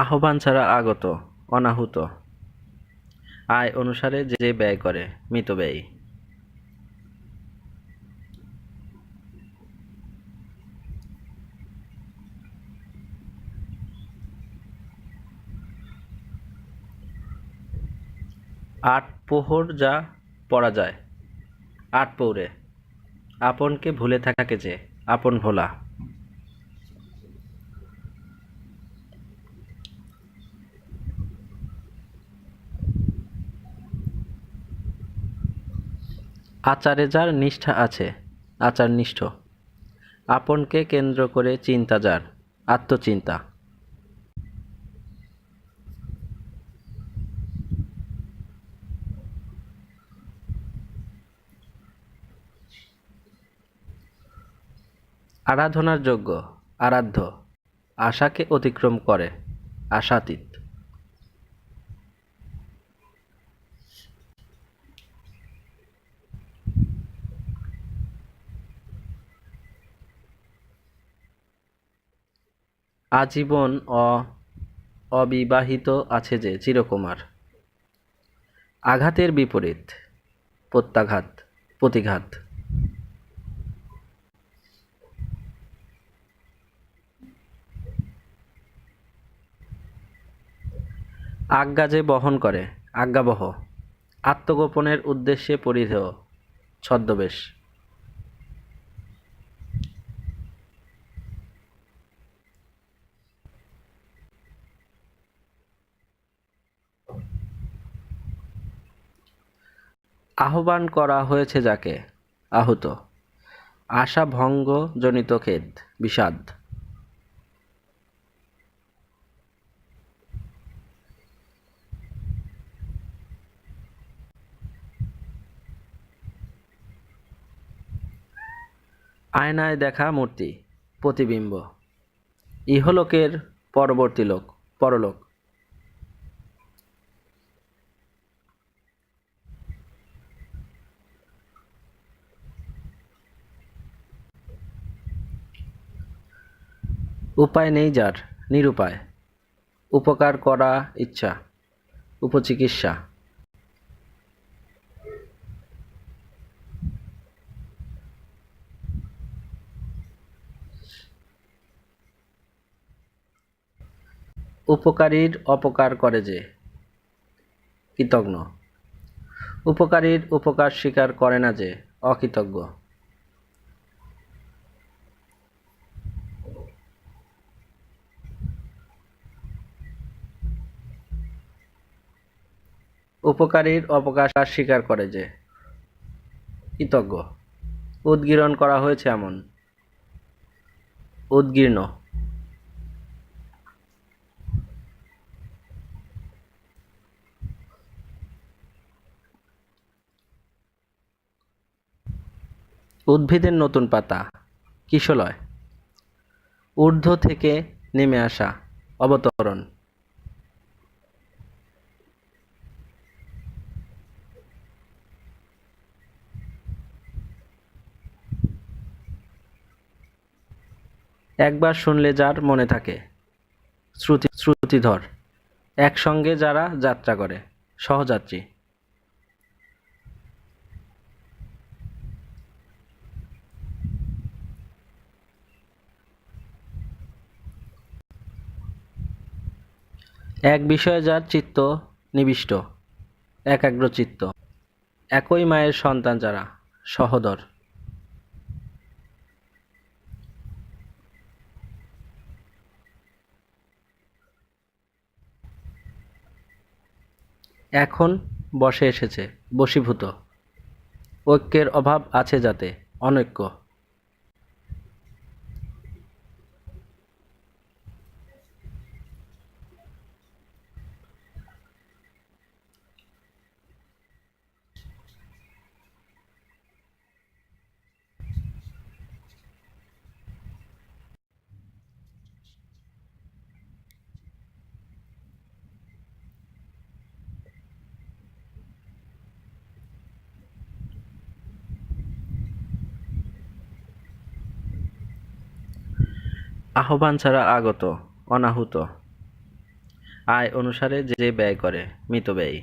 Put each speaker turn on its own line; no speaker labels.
আহ্বান ছাড়া আগত, অনাহুত। আয় অনুসারে যে ব্যয় করে মিতব্যয়ী আট পোহর যা পড়া যায়। আট পৌরে। আপনকে ভুলে থাকে যে, আপন ভোলা। আচারে যার নিষ্ঠা আছে আচার নিষ্ঠ আপনকে কেন্দ্র করে চিন্তা যার, আত্মচিন্তা। আরাধনার যোগ্য, আরাধ্য। আশাকে অতিক্রম করে, আশাতীত। আজীবন অ, অবিবাহিত আছে যে চিরকুমার। আঘাতের বিপরীত, প্রত্যাঘাত, প্রতিঘাত। আজ্ঞা যে বহন করে, আজ্ঞাবহ। আত্মগোপনের উদ্দেশ্যে পরিধেয়, ছদ্মবেশ। আহ্বান করা হয়েছে যাকে? আহত। আশা ভঙ্গ জনিত খেদ, বিষাদ। আয়নায় দেখা মূর্তি, প্রতিবিম্ব। ইহলোকের পরবর্তী লোক, পরলোক। উপায় নেই যার, নিরুপায়। উপকার করা ইচ্ছা, উপচিকিৎসা। উপকারীর অপকার করে যে, কৃতজ্ঞ। উপকারীর উপকার স্বীকার করে না যে, অকৃতজ্ঞ। উপকারীর অপকার স্বীকার করে যে, কৃতজ্ঞ। উদ্গীরণ করা হয়েছে এমন। উদ্গীর্ণ। উদ্ভিদের নতুন পাতা, কিশলয়। ঊর্ধ্ব থেকে নেমে আসা অবতরণ। একবার শুনলে যার মনে থাকে। শ্রুতি, শ্রুতিধর, একসঙ্গে যারা যাত্রা করে, সহযাত্রী। এক বিষয়ে যার চিত্ত নিবিষ্ট একাগ্র চিত্ত একই মায়ের সন্তান যারা, সহদর। এখন বসে এসেছে বশীভূত। ঐক্যের অভাব আছে যাতে অনৈক্য। আহ্বান ছাড়া আগত অনাহুত। আয় অনুসারে যে ব্যয় করে মিতব্যয়ী